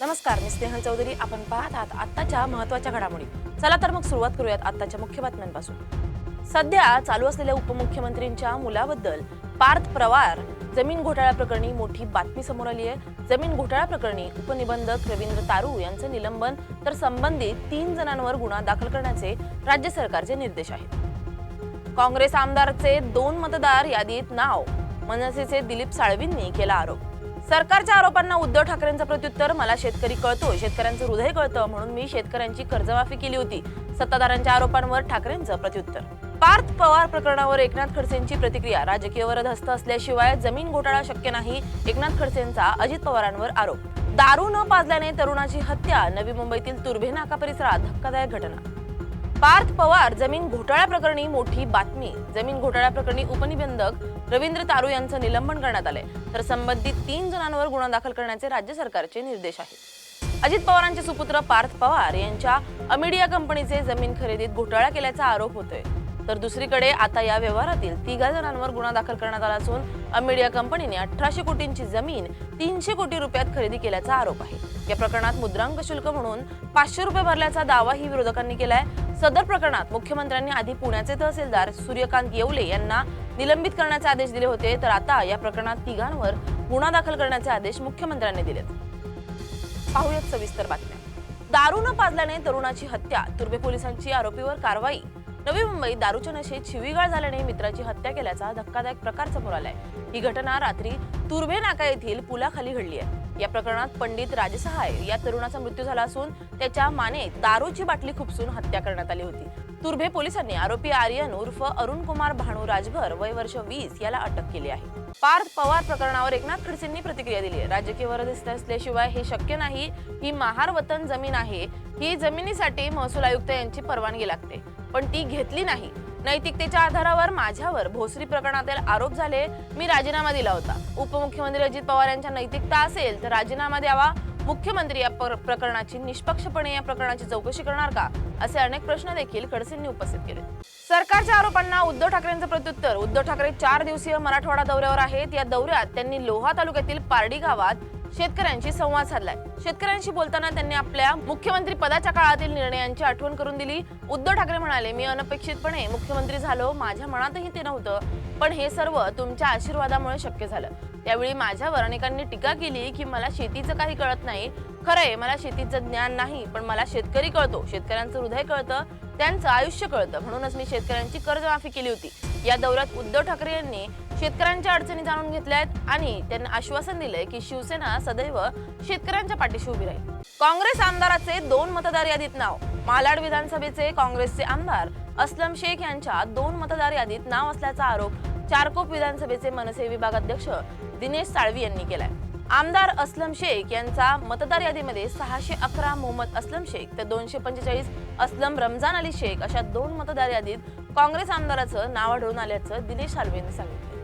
नमस्कार मी स्नेहल चौधरी. आपण पाहत आहात आत्ताच्या महत्त्वाच्या घडामोडी. चला तर मग सुरुवात करूयात आत्ताच्या मुख्य बातम्यांपासून. सध्या चालू असलेल्या उपमुख्यमंत्रींच्या मुलाबद्दल पार्थ पवार जमीन घोटाळ्या प्रकरणी मोठी बातमी समोर आली आहे. जमीन घोटाळ्या प्रकरणी उपनिबंधक रवींद्र तारू यांचं निलंबन तर संबंधित तीन जणांवर गुन्हा दाखल करण्याचे राज्य सरकारचे निर्देश आहेत. काँग्रेस आमदारचे दोन मतदार यादीत नाव मनसेचे दिलीप साळवींनी केला आरोप. सरकारच्या आरोपांना उद्धव ठाकरेंचं प्रत्युत्तर मला शेतकरी कळतो शेतकऱ्यांचं हृदय कळतं म्हणून मी शेतकऱ्यांची कर्जमाफी केली होती. सत्ताधाऱ्यांच्या आरोपांवर ठाकरेंचं प्रत्युत्तर. पार्थ पवार प्रकरणावर एकनाथ खडसेंची प्रतिक्रिया राजकीय वरदहस्त असल्याशिवाय जमीन घोटाळा शक्य नाही एकनाथ खडसेंचा अजित पवारांवर आरोप. दारू न पाजल्याने तरुणाची हत्या नवी मुंबईतील तुर्भे नाका परिसरात धक्कादायक घटना. पार्थ पवार जमीन घोटाळ्या प्रकरणी मोठी बातमी. जमीन घोटाळ्या प्रकरणी उपनिबंधक रवींद्र तारू यांचं निलंबन करण्यात आलंय. तर संबंधित तीन जणांवर गुन्हा दाखल करण्याचे राज्य सरकारचे निर्देश आहेत. अजित पवारांचे सुपुत्र पार्थ पवार यांच्या अमिडिया कंपनीचे जमीन खरेदीत घोटाळा केल्याचा आरोप होतोय. तर दुसरीकडे आता या व्यवहारातील तिघा जणांवर गुन्हा दाखल करण्यात आला असून अमेडिया कंपनीने अठराशे कोटींची जमीन तीनशे कोटी रुपयात खरेदी केल्याचा आरोप आहे. या प्रकरणात मुद्रांक शुल्क म्हणून पाचशे रुपये भरल्याचा दावाही विरोधकांनी केलाय. सदर प्रकरणात मुख्यमंत्र्यांनी आधी पुण्याचे तहसीलदार सूर्यकांत येवले यांना निलंबित करण्याचे आदेश दिले होते. तर आता या प्रकरणात तिघांवर गुन्हा दाखल करण्याचे आदेश मुख्यमंत्र्यांनी दिलेत. पाहूयात सविस्तर बातम्या. दारू न पाजल्याने तरुणाची हत्या. तुर्बे पोलिसांची आरोपीवर कारवाई. नवी मुंबईत दारूच्या नशेत शिवीगाळ झाल्याने मित्राची हत्या केल्याचा धक्कादायक प्रकार समोर आलाय. ही घटना रात्री तुर्भे नाका येथील पुलाखाली घडली आहे. या प्रकरणात पंडित राजसहाय या तरुणाचा मृत्यू झाला असून त्याच्या माने दारूची बाटली खुपसून हत्या करण्यात आली होती. तुर्भे पोलिसांनी आरोपी आर्यन उर्फ अरुण कुमार भानू राजभर वय वर्ष वीस याला अटक केली आहे. पार्थ पवार प्रकरणावर एकनाथ खडसेंनी प्रतिक्रिया दिली आहे. राजकीय वरदस्त असल्याशिवाय हे शक्य नाही. ही महार वतन जमीन आहे. ही जमिनीसाठी महसूल आयुक्त यांची परवानगी लागते. पण ती घेतली नाही. नैतिकतेच्या आधारावर माझ्यावर भोसरी प्रकरणातील आरोप झाले मी राजीनामा दिला होता. उपमुख्यमंत्री अजित पवार यांच्या नैतिकता असेल तर राजीनामा द्यावा. मुख्यमंत्री या प्रकरणाची निष्पक्षपणे या प्रकरणाची चौकशी करणार का? असे अनेक प्रश्न देखील खडसेंनी उपस्थित केले. सरकारच्या आरोपांना उद्धव ठाकरेंचं प्रत्युत्तर. उद्धव ठाकरे चार दिवसीय मराठवाडा दौऱ्यावर आहेत. या दौऱ्यात त्यांनी लोहा तालुक्यातील पारडी गावात शेतकऱ्यांशी संवाद साधलाय. शेतकऱ्यांशी बोलताना त्यांनी आपल्या मुख्यमंत्री पदाच्या काळातील निर्णयांची आठवण करून दिली. उद्धव ठाकरे म्हणाले मी अनपेक्षितपणे मुख्यमंत्री झालो. माझ्या मनातही ते नव्हतं. पण हे सर्व तुमच्या आशीर्वादामुळे शक्य झालं. त्यावेळी माझ्यावर अनेकांनी टीका केली की मला शेतीचं काही कळत नाही. खरंय मला शेतीचं ज्ञान नाही पण मला शेतकरी कळतो. शेतकऱ्यांचं हृदय कळतं. त्यांचं आयुष्य कळतं. म्हणूनच मी शेतकऱ्यांची कर्जमाफी केली होती. या दौऱ्यात उद्धव ठाकरे यांनी शेतकऱ्यांच्या अडचणी जाणून घेतल्या आहेत आणि त्यांना आश्वासन दिलंय की शिवसेना सदैव शेतकऱ्यांच्या पाठीशी उभी राहील. काँग्रेस आमदाराचे दोन मतदार यादीत नाव. मालाड विधानसभेचे काँग्रेसचे आमदार असलम शेख यांच्या दोन मतदार यादीत नाव असल्याचा आरोप चारकोप विधानसभेचे मनसे विभागाध्यक्ष दिनेश साळवी यांनी केलाय. आमदार असलम शेख यांचा मतदार यादीमध्ये सहाशे अकरा मोहम्मद असलम शेख तर दोनशे पंचेचाळीस असलम रमजान अली शेख अशा दोन मतदार यादीत काँग्रेस आमदाराचं नाव आढळून आल्याचं दिनेश साळवे यांनी सांगितलं.